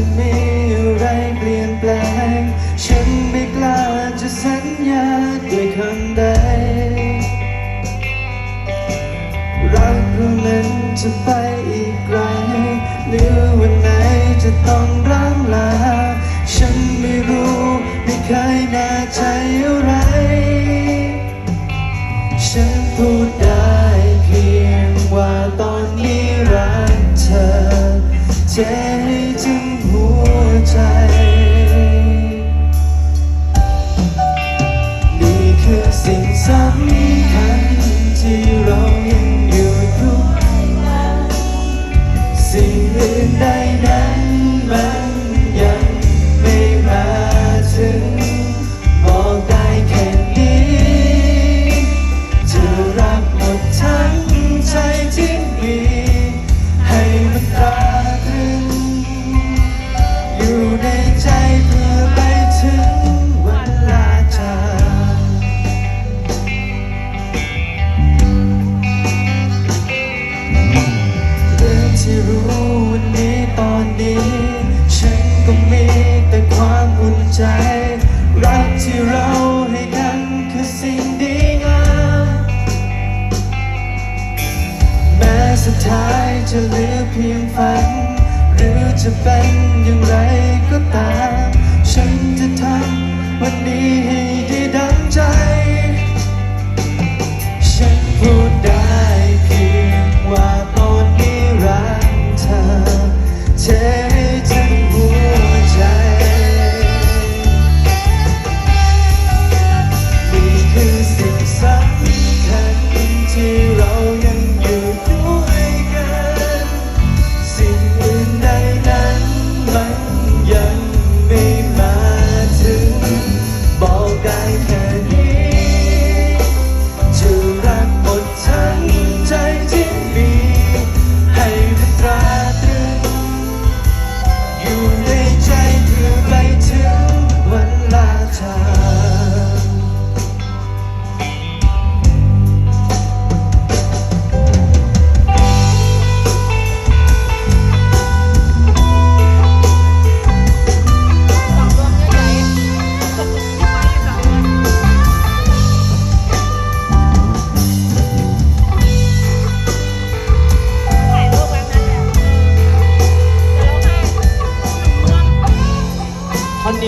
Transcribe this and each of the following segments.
จะมีอะไรเปลี่ยนแปลง ฉันไม่กล้าจะสัญญาด้วยคำใด รักเรานั้นจะไป จะเหลือเพียงฝัน หรือจะเป็นอย่างไรก็ตาม ฉันจะทำวันนี้ให้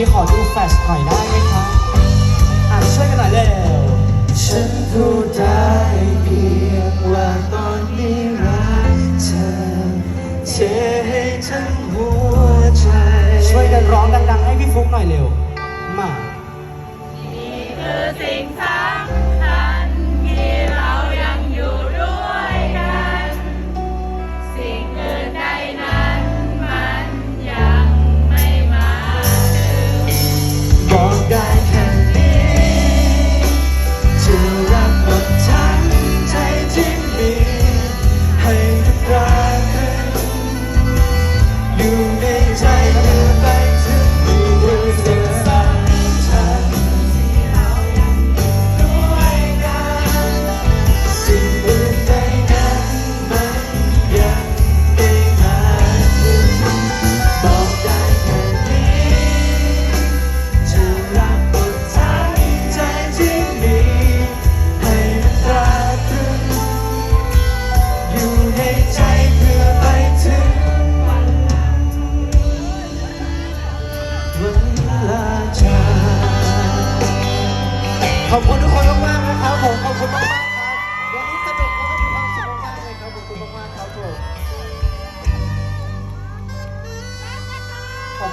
ี้ขอดูแฟชหน่อยได้ไหมคะอะช่วยกันหน่อยเร็วฉันพูดได้เพียงว่าตอนนี้รักเธอเทให้ทั้งหัวใจ ช่วยกันร้องดังๆให้พี่ฟุ๊กหน่อยเร็ว มา นี่คือสิ่งทั้ง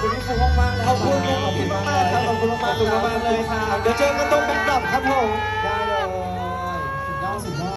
ขอบคุณพี่ฟูมากๆขอบคุณขอบคุณมากๆครับขอบคุณมากๆขอบมากเลยครับเดี๋ยวเจอกันตรงแบงคดรอครับผมได้เลยสุดยอดสุดยอด